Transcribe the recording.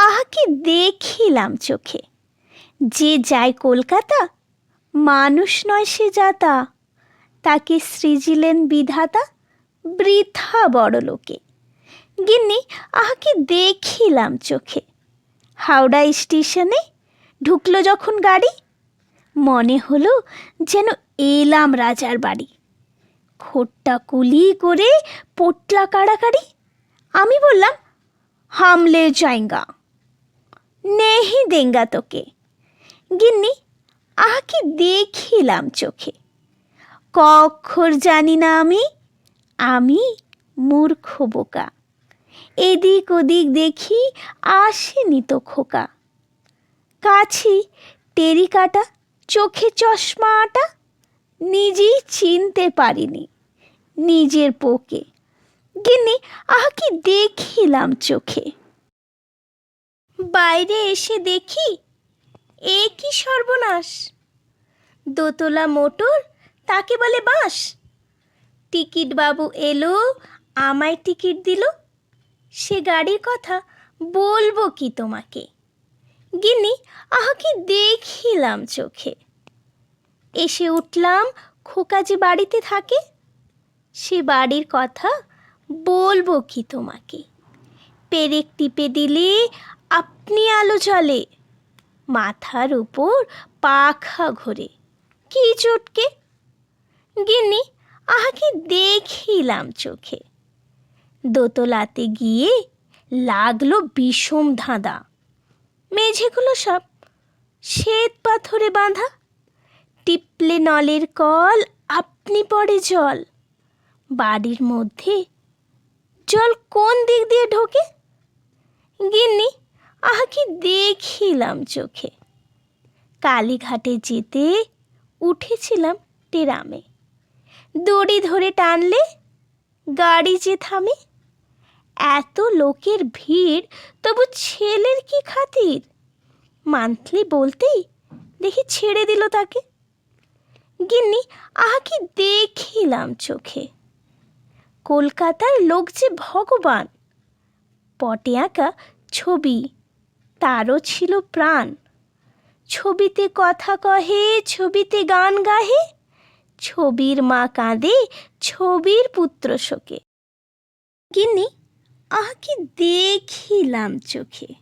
আহাকে দেখিলাম চোখে। যে যায় কলকাতা, মানুষ নয় সে যাতা। তাকে সৃজিলেন বিধাতা, বৃথা বড় লোকে। গিন্নি, আহাকে দেখিলাম চোখে। হাওড়া স্টেশনে ঢুকলো যখন গাড়ি, মনে হলো যেন এলাম রাজার বাড়ি। খোট্টা কুলি করে পোটলা কাড়াকাড়ি, আমি বললাম, হামলে যাইঙ্গা। নেহি দেঙ্গা তোকে। গিন্নি, আহাকে দেখিলাম চোখে। কক্ষর জানি না আমি আমি মূর্খ বোকা। এদিক ওদিক দেখি আসেনি তো খোকা। কাছি টেরি কাটা, চোখে চশমা আটা, নিজেই চিনতে পারিনি নিজের পোকে। গিন্নি, আহাকে দেখিলাম চোখে। বাইরে এসে দেখি এ কি সর্বনাশ। দোতলা মোটর, তাকে বলে বাঁশ। টিকিট বাবু এলো, আমায় টিকিট দিল। সে গাড়ির কথা বলব কি তোমাকে? গিনি আহাকে দেখিলাম চোখে। এসে উঠলাম, খোকা যে বাড়িতে থাকে, সে বাড়ির কথা বলব কি তোমাকে? পেরেক টিপে দিলে আপনি আলো জ্বলে। মাথার উপর পাখা ঘোরে। কি চটকে? গিন্নি, আহাকে দেখিলাম চোখে। দোতলাতে গিয়ে লাগল বিষম ধাঁধা। মেঝেগুলো সব শ্বেত পাথরে বাঁধা। টিপলে নলের কল, আপনি পড়ে জল। বাড়ির মধ্যে জল কোন দিক দিয়ে ঢোকে? গিন্নি আহাকে দেখিলাম চোখে। কালীঘাটে যেতে উঠেছিলাম টেরামে। দড়ি ধরে টানলে গাড়ি যে থামে। এত লোকের ভিড়, তবু ছেলের কি খাতির? মান্থলি বলতেই দেখি ছেড়ে দিল তাকে। গিন্নি আহাকে দেখিলাম চোখে। কলকাতার লোক যে ভগবান। পটে আঁকা ছবি। তারও ছিল প্রাণ। ছবিতে কথা কহে, ছবিতে গান গাহে, ছবির মা কাঁদে, ছবির পুত্র শোকে। গিন্নি আহাকে দেখিলাম চোখে।